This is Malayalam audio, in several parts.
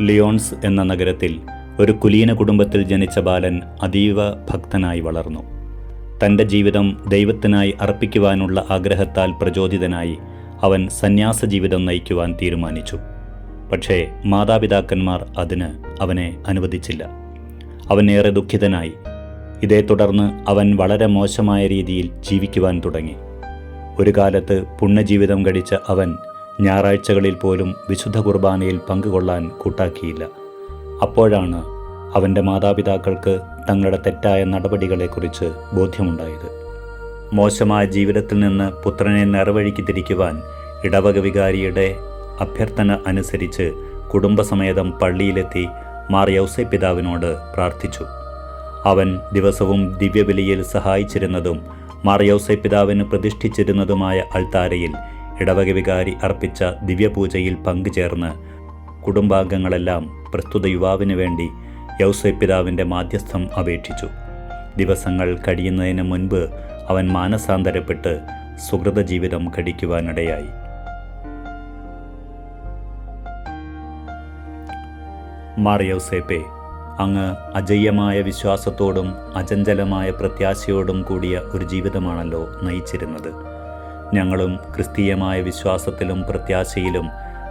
ലിയോൺസ് എന്ന നഗരത്തിൽ ഒരു കുലീന കുടുംബത്തിൽ ജനിച്ച ബാലൻ അതീവ ഭക്തനായി വളർന്നു. തന്റെ ജീവിതം ദൈവത്തിനായി അർപ്പിക്കുവാനുള്ള ആഗ്രഹത്താൽ പ്രചോദിതനായി അവൻ സന്യാസ ജീവിതം നയിക്കുവാൻ തീരുമാനിച്ചു. പക്ഷേ മാതാപിതാക്കന്മാർ അതിന് അവനെ അനുവദിച്ചില്ല. അവൻ ഏറെ ദുഃഖിതനായി. ഇതേ തുടർന്ന് അവൻ വളരെ മോശമായ രീതിയിൽ ജീവിക്കുവാൻ തുടങ്ങി. ഒരു കാലത്ത് പുണ്യജീവിതം കഴിച്ച അവൻ ഞായറാഴ്ചകളിൽ പോലും വിശുദ്ധ കുർബാനയിൽ പങ്കുകൊള്ളാൻ കൂട്ടാക്കിയില്ല. അപ്പോഴാണ് അവന്റെ മാതാപിതാക്കൾക്ക് തങ്ങളുടെ തെറ്റായ നടപടികളെക്കുറിച്ച് ബോധ്യമുണ്ടായത്. മോശമായ ജീവിതത്തിൽ നിന്ന് പുത്രനെ നേർവഴിക്ക് തിരിക്കുവാൻ ഇടവക വികാരിയുടെ അഭ്യർത്ഥന അനുസരിച്ച് കുടുംബസമേതം പള്ളിയിലെത്തി മാർ യൗസെ പിതാവിനോട് പ്രാർത്ഥിച്ചു. അവൻ ദിവസവും ദിവ്യബലിയിൽ സഹായിച്ചിരുന്നതും മാർ യൗസെ പിതാവിന് പ്രതിഷ്ഠിച്ചിരുന്നതുമായ അൾത്താരയിൽ ഇടവക വികാരി അർപ്പിച്ച ദിവ്യപൂജയിൽ പങ്കുചേർന്ന് കുടുംബാംഗങ്ങളെല്ലാം പ്രസ്തുത യുവാവിന് വേണ്ടി യൗസെ പിതാവിന്റെ മാധ്യസ്ഥം അപേക്ഷിച്ചു. ദിവസങ്ങൾ കഴിയുന്നതിന് മുൻപ് അവൻ മാനസാന്തരപ്പെട്ട് സുഹൃത ജീവിതം കഴിക്കുവാനിടയായി മാറിയൗസേപ്പെ അങ്ങ് അജയ്യമായ വിശ്വാസത്തോടും അചഞ്ചലമായ പ്രത്യാശയോടും കൂടിയ ഒരു ജീവിതമാണല്ലോ നയിച്ചിരുന്നത്. ഞങ്ങളും ക്രിസ്തീയമായ വിശ്വാസത്തിലും പ്രത്യാശയിലും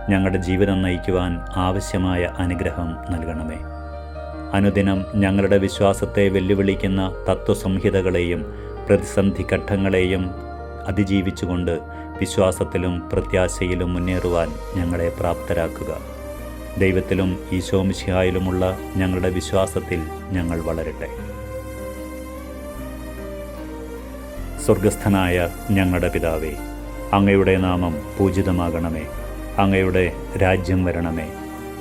ഞങ്ങളുടെ ജീവിതം നയിക്കുവാൻ ആവശ്യമായ അനുഗ്രഹം നൽകണമേ. അനുദിനം ഞങ്ങളുടെ വിശ്വാസത്തെ വെല്ലുവിളിക്കുന്ന തത്വസംഹിതകളെയും പ്രതിസന്ധി ഘട്ടങ്ങളെയും അതിജീവിച്ചുകൊണ്ട് വിശ്വാസത്തിലും പ്രത്യാശയിലും മുന്നേറുവാൻ ഞങ്ങളെ പ്രാപ്തരാക്കുക. ദൈവത്തിലും ഈശോമിശിഹായിലുമുള്ള ഞങ്ങളുടെ വിശ്വാസത്തിൽ ഞങ്ങൾ വളരട്ടെ. സ്വർഗസ്ഥനായ ഞങ്ങളുടെ പിതാവേ അങ്ങയുടെ നാമം പൂജിതമാകണമേ. അങ്ങയുടെ രാജ്യം വരണമേ.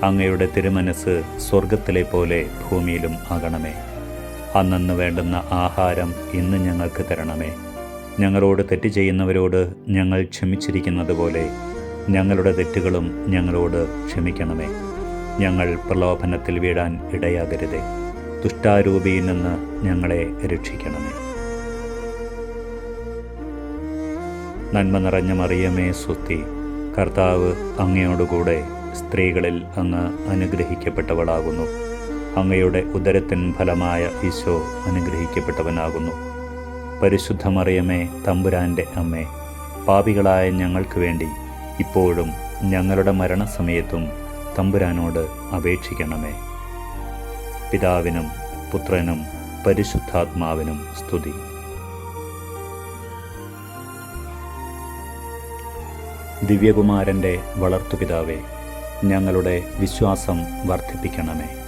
അങ്ങയുടെ തിരുമനസ് സ്വർഗത്തിലെ പോലെ ഭൂമിയിലും ആകണമേ. അന്നന്ന് വേണ്ടുന്ന ആഹാരം ഇന്ന് ഞങ്ങൾക്ക് തരണമേ. ഞങ്ങളോട് തെറ്റ് ചെയ്യുന്നവരോട് ഞങ്ങൾ ക്ഷമിച്ചിരിക്കുന്നത് പോലെ ഞങ്ങളുടെ തെറ്റുകളും ഞങ്ങളോട് ക്ഷമിക്കണമേ. ഞങ്ങൾ പ്രലോഭനത്തിൽ വീഴാൻ ഇടയാകരുതേ. ദുഷ്ടാരൂപിയിൽ നിന്ന് ഞങ്ങളെ രക്ഷിക്കണമേ. നന്മ നിറഞ്ഞ മറിയമേ സ്വത്തി കർത്താവ് അങ്ങയോടുകൂടെ സ്ത്രീകളിൽ അങ്ങ് അനുഗ്രഹിക്കപ്പെട്ടവളാകുന്നു. അങ്ങയുടെ ഉദരത്തിൻ ഫലമായ ഈശോ അനുഗ്രഹിക്കപ്പെട്ടവനാകുന്നു. പരിശുദ്ധ മറിയമേ തമ്പുരാന്റെ അമ്മേ പാപികളായ ഞങ്ങൾക്ക് വേണ്ടി ഇപ്പോഴും ഞങ്ങളുടെ മരണസമയത്തും തമ്പുരാനോട് അപേക്ഷിക്കണമേ. പിതാവിനും പുത്രനും പരിശുദ്ധാത്മാവിനും സ്തുതി. ദിവ്യകുമാരന്റെ വളർത്തുപിതാവേ ഞങ്ങളുടെ വിശ്വാസം വർദ്ധിപ്പിക്കണമേ.